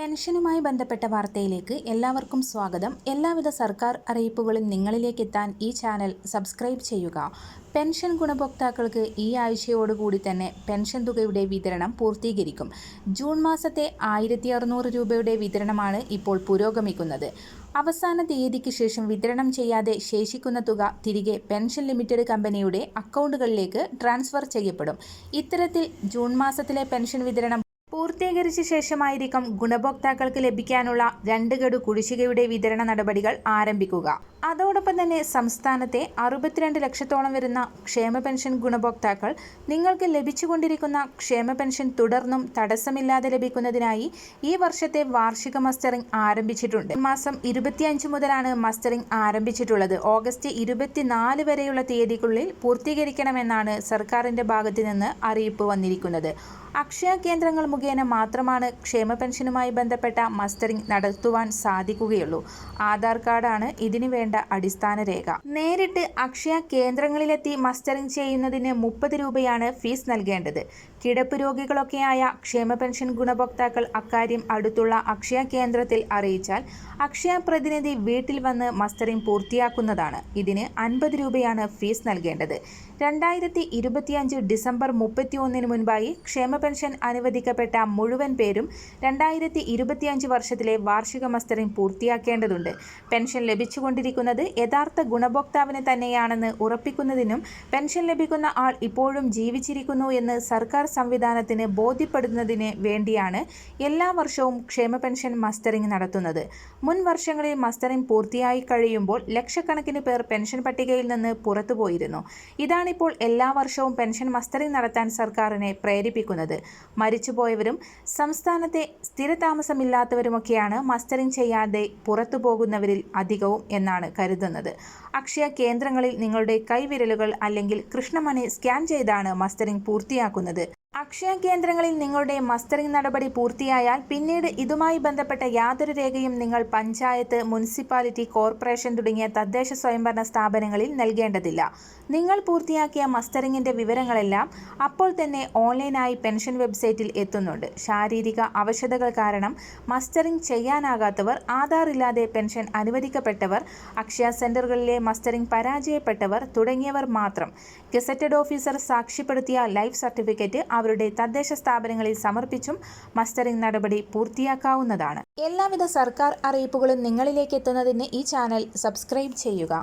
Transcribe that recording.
പെൻഷനുമായി ബന്ധപ്പെട്ട വാർത്തയിലേക്ക് എല്ലാവർക്കും സ്വാഗതം. എല്ലാവിധ സർക്കാർ അറിയിപ്പുകളും നിങ്ങളിലേക്ക് എത്താൻ ഈ ചാനൽ സബ്സ്ക്രൈബ് ചെയ്യുക. പെൻഷൻ ഗുണഭോക്താക്കൾക്ക് ഈ ആഴ്ചയോടുകൂടി തന്നെ പെൻഷൻ തുകയുടെ വിതരണം പൂർത്തീകരിക്കും. ജൂൺ മാസത്തെ ആയിരത്തി അറുന്നൂറ് രൂപയുടെ വിതരണമാണ് ഇപ്പോൾ പുരോഗമിക്കുന്നത്. അവസാന തീയതിക്ക് ശേഷം വിതരണം ചെയ്യാതെ ശേഷിക്കുന്ന തുക തിരികെ പെൻഷൻ ലിമിറ്റഡ് കമ്പനിയുടെ അക്കൗണ്ടുകളിലേക്ക് ട്രാൻസ്ഫർ ചെയ്യപ്പെടും. ഇത്തരത്തിൽ ജൂൺ മാസത്തിലെ പെൻഷൻ വിതരണം പൂർത്തീകരിച്ച ശേഷമായിരിക്കും ഗുണഭോക്താക്കൾക്ക് ലഭിക്കാനുള്ള രണ്ട് ഗഡു കുടിശ്ശികയുടെ വിതരണ നടപടികൾ ആരംഭിക്കുക. അതോടൊപ്പം തന്നെ സംസ്ഥാനത്തെ അറുപത്തിരണ്ട് ലക്ഷത്തോളം വരുന്ന ക്ഷേമ പെൻഷൻ ഗുണഭോക്താക്കൾ നിങ്ങൾക്ക് ലഭിച്ചുകൊണ്ടിരിക്കുന്ന ക്ഷേമ പെൻഷൻ തുടർന്നും തടസ്സമില്ലാതെ ലഭിക്കുന്നതിനായി ഈ വർഷത്തെ വാർഷിക മസ്റ്ററിംഗ് ആരംഭിച്ചിട്ടുണ്ട്. മാസം ഇരുപത്തിയഞ്ച് മുതലാണ് മസ്റ്ററിംഗ് ആരംഭിച്ചിട്ടുള്ളത്. ഓഗസ്റ്റ് ഇരുപത്തിനാല് വരെയുള്ള തീയതിക്കുള്ളിൽ പൂർത്തീകരിക്കണമെന്നാണ് സർക്കാരിന്റെ ഭാഗത്തു നിന്ന് അറിയിപ്പ് വന്നിരിക്കുന്നത്. അക്ഷയ കേന്ദ്രങ്ങൾ മുഖേന മാത്രമാണ് ക്ഷേമ പെൻഷനുമായി ബന്ധപ്പെട്ട മസ്റ്ററിംഗ് നടത്തുവാൻ സാധിക്കുകയുള്ളൂ. ആധാർ കാർഡാണ് ഇതിനു വേണ്ട അടിസ്ഥാന രേഖ. നേരിട്ട് അക്ഷയ കേന്ദ്രങ്ങളിലെത്തി മസ്റ്ററിംഗ് ചെയ്യുന്നതിന് മുപ്പത് രൂപയാണ് ഫീസ് നൽകേണ്ടത്. കിടപ്പ് രോഗികളൊക്കെയായ ക്ഷേമ പെൻഷൻ ഗുണഭോക്താക്കൾ അക്കാര്യം അടുത്തുള്ള അക്ഷയ കേന്ദ്രത്തിൽ അറിയിച്ചാൽ അക്ഷയ പ്രതിനിധി വീട്ടിൽ വന്ന് മസ്റ്ററിംഗ് പൂർത്തിയാക്കുന്നതാണ്. ഇതിന് അൻപത് രൂപയാണ് ഫീസ് നൽകേണ്ടത്. രണ്ടായിരത്തി ഡിസംബർ മുപ്പത്തി ഒന്നിന് മുൻപായി ക്ഷേമ പെൻഷൻ അനുവദിക്കപ്പെട്ട മുഴുവൻ പേരും രണ്ടായിരത്തി ഇരുപത്തിയഞ്ച് വർഷത്തിലെ വാർഷിക മസ്റ്ററിംഗ് പൂർത്തിയാക്കേണ്ടതുണ്ട്. പെൻഷൻ ലഭിച്ചുകൊണ്ടിരിക്കുന്നത് യഥാർത്ഥ ഗുണഭോക്താവിന് തന്നെയാണെന്ന് ഉറപ്പിക്കുന്നതിനും പെൻഷൻ ലഭിക്കുന്ന ആൾ ഇപ്പോഴും ജീവിച്ചിരിക്കുന്നു എന്ന് സർക്കാർ സംവിധാനത്തിന് ബോധ്യപ്പെടുന്നതിന് വേണ്ടിയാണ് എല്ലാ വർഷവും ക്ഷേമ പെൻഷൻ മസ്റ്ററിംഗ് നടത്തുന്നത്. മുൻ വർഷങ്ങളിൽ മസ്റ്ററിംഗ് പൂർത്തിയായി കഴിയുമ്പോൾ ലക്ഷക്കണക്കിന് പേർ പെൻഷൻ പട്ടികയിൽ നിന്ന് പുറത്തുപോയിരുന്നു. ഇതാണിപ്പോൾ എല്ലാ വർഷവും പെൻഷൻ മസ്റ്ററിംഗ് നടത്താൻ സർക്കാരിനെ പ്രേരിപ്പിക്കുന്നത്. മരിച്ചുപോയവരും സംസ്ഥാനത്തെ സ്ഥിരതാമസമില്ലാത്തവരുമൊക്കെയാണ് മസ്റ്ററിംഗ് ചെയ്യാതെ പുറത്തു പോകുന്നവരിൽ അധികവും എന്നാണ് കരുതുന്നത്. അക്ഷയ കേന്ദ്രങ്ങളിൽ നിങ്ങളുടെ കൈവിരലുകൾ അല്ലെങ്കിൽ കൃഷ്ണമണി സ്കാൻ ചെയ്താണ് മസ്റ്ററിംഗ് പൂർത്തിയാക്കുന്നത്. അക്ഷയ കേന്ദ്രങ്ങളിൽ നിങ്ങളുടെ മസ്റ്ററിംഗ് നടപടി പൂർത്തിയായാൽ പിന്നീട് ഇതുമായി ബന്ധപ്പെട്ട യാതൊരു രേഖയും നിങ്ങൾ പഞ്ചായത്ത് മുനിസിപ്പാലിറ്റി കോർപ്പറേഷൻ തുടങ്ങിയ തദ്ദേശ സ്വയംഭരണ സ്ഥാപനങ്ങളിൽ നൽകേണ്ടതില്ല. നിങ്ങൾ പൂർത്തിയാക്കിയ മസ്റ്ററിംഗിന്റെ വിവരങ്ങളെല്ലാം അപ്പോൾ തന്നെ ഓൺലൈനായി പെൻഷൻ വെബ്സൈറ്റിൽ എത്തുന്നുണ്ട്. ശാരീരിക അവശതകൾ കാരണം മസ്റ്ററിംഗ് ചെയ്യാനാകാത്തവർ ആധാർ ഇല്ലാതെ പെൻഷൻ അനുവദിക്കപ്പെട്ടവർ അക്ഷയ സെന്ററുകളിലെ മസ്റ്ററിംഗ് പരാജയപ്പെട്ടവർ തുടങ്ങിയവർ മാത്രം. ഗസറ്റഡ് ഓഫീസർ സാക്ഷ്യപ്പെടുത്തിയ ലൈഫ് സർട്ടിഫിക്കറ്റ് അവരുടെ തദ്ദേശ സ്ഥാപനങ്ങളിൽ സമർപ്പിച്ചും മസ്റ്ററിംഗ് നടപടി പൂർത്തിയാക്കാവുന്നതാണ്. എല്ലാവിധ സർക്കാർ അറിയിപ്പുകളും നിങ്ങളിലേക്ക് എത്തുന്നതിന് ഈ ചാനൽ സബ്സ്ക്രൈബ് ചെയ്യുക.